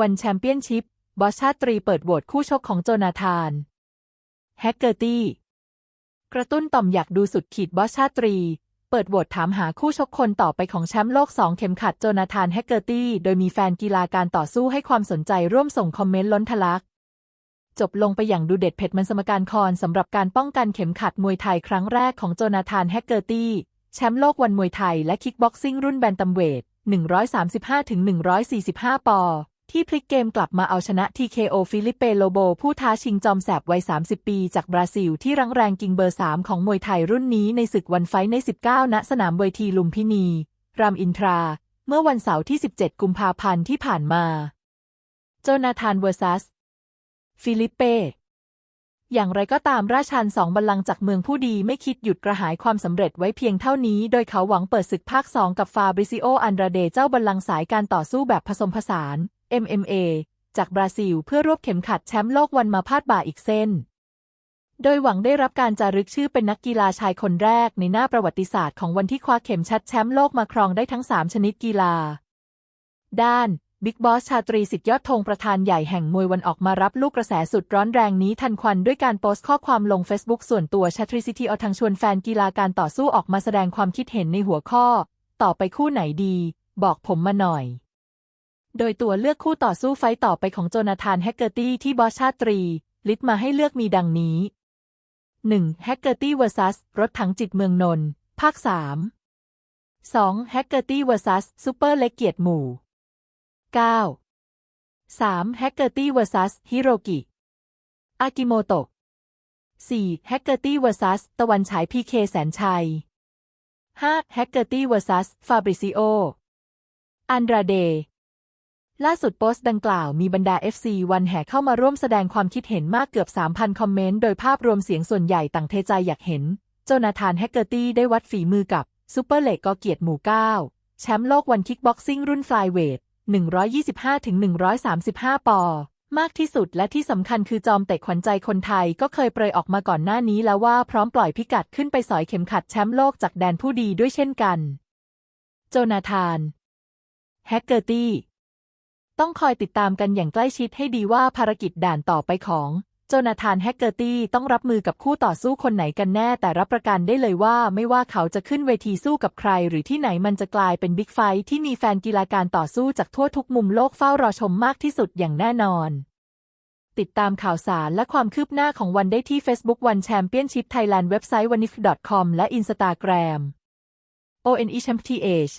วันแชมเปี้ยนชิพ บอสชาตรีเปิดโหวตคู่ชกของโจนาธาน แฮกเกอร์ตี้ กระตุ้นต่อมอยากดูสุดขีดบอสชาตรี เปิดโหวตถามหาคู่ชกคนต่อไปของแชมป์โลก2เข็มขัดโจนาธานแฮกเกอร์ตี้ โดยมีแฟนกีฬาการต่อสู้ให้ความสนใจร่วมส่งคอมเมนต์ล้นทะลัก จบลงไปอย่างดูเด็ดเผ็ดมันสมการคอนสำหรับการป้องกันเข็มขัดมวยไทยครั้งแรกของโจนาธานแฮกเกอร์ตี้แชมป์โลกวันมวยไทยและคิกบ็อกซิ่งรุ่นแบนตัมเวท 135-145 ปอ ที่พลิกเกมกลับมาเอาชนะ TKO ฟิลิปเปโลโบ ผู้ท้าชิงจอมแสบวัย 30 ปี จากบราซิล ที่รังแรงกิงเบอร์ 3 ของมวยไทยรุ่นนี้ในศึกวันไฟใน 19 ณ สนามเวทีลุมพินี รามอินทรา เมื่อวันเสาร์ที่ 17 กุมภาพันธ์ที่ผ่านมา โจนาธานเวอร์ซัส ฟิลิปเปอย่างไรก็ตามราชันสองบัลลังก์จากเมืองผู้ดีไม่คิดหยุดกระหายความสำเร็จไว้เพียงเท่านี้ โดยเขาหวังเปิดศึกภาคสองกับฟาบริซิโอ อันดราเดเจ้าบัลลังก์สายการต่อสู้แบบผสมผสาน MMA จากบราซิล เพื่อรวบเข็มขัดแชมป์โลกวันมาพาดบ่าอีกเส้น โดยหวังได้รับการจารึกชื่อเป็นนักกีฬาชายคนแรกในหน้าประวัติศาสตร์ของวันที่คว้าเข็มชัดแชมป์โลกมาครองได้ทั้ง 3 ชนิดกีฬา ด้านบิ๊กบอสชาตรีสิทธิยอดธงประธานใหญ่แห่งมวยวันออกมารับลูกกระแสสุดร้อนแรงนี้ทันควันด้วยการโพสต์ข้อความลง Facebook ส่วนตัวชาตรีซิตี้เอาทางชวนแฟนกีฬาการต่อสู้ออกมาแสดงความคิดเห็นในหัวข้อ ต่อไปคู่ไหนดี บอกผมมาหน่อย โดยตัวเลือกคู่ต่อสู้ไฟต์ต่อไปของโจนาธานแฮกเกอร์ตี้ที่บอสชาตรี ลิสต์มาให้เลือกมีดังนี้ 1. แฮกเกอร์ตี้ vs รถถังจิตเมืองนนท์ภาค 3 2. แฮกเกอร์ตี้ vs ซูเปอร์เล็กเกียรติหมู่ 9 3. แฮกเกอร์ตี้ vs ฮิโรกิ อากิโมโตะ 4. แฮกเกอร์ตี้ vs ตะวันฉายพีเคแสนชัย 5. แฮกเกอร์ตี้ vs ฟาบริซิโอ อันดราเด ล่าสุดโพสต์ดังกล่าวมีบรรดา FC วันแห่เข้ามาร่วมแสดงความคิดเห็นมากเกือบ 3,000 คอมเมนต์ โดยภาพรวมเสียงส่วนใหญ่ต่างเทใจอยากเห็น โจนาธานแฮกเกอร์ตี้ได้วัดฝีมือกับซูเปอร์เล็กกอเกียรติหมู่ 9 แชมป์โลกวันคิกบ็อกซิ่งรุ่นฟลายเวท 125-135 ปอ มากที่สุดและที่สำคัญคือจอมเตะขวัญใจคนไทยก็เคยเปรยออกมาก่อนหน้านี้แล้วว่าพร้อมปล่อยพิกัดขึ้นไปสอยเข็มขัดแชมป์โลกจากแดนผู้ดีด้วยเช่นกัน โจนาธานแฮกเกอร์ตี้ ต้องคอยติดตามกันอย่างใกล้ชิดให้ดีว่าภารกิจด่านต่อไปของโจนาธานแฮกเกอร์ตี้ต้องรับมือกับคู่ต่อสู้คนไหนกันแน่ แต่รับประกันได้เลยว่าไม่ว่าเขาจะขึ้นเวทีสู้กับใคร หรือที่ไหนมันจะกลายเป็นบิ๊กไฟท์ที่มีแฟนกีฬาการต่อสู้จากทั่วทุกมุมโลกเฝ้ารอชมมากที่สุดอย่างแน่นอน ติดตามข่าวสารและความคืบหน้าของวันได้ที่ Facebook One Championship Thailand เว็บไซต์ wanif.com และ Instagram ONE Champ TH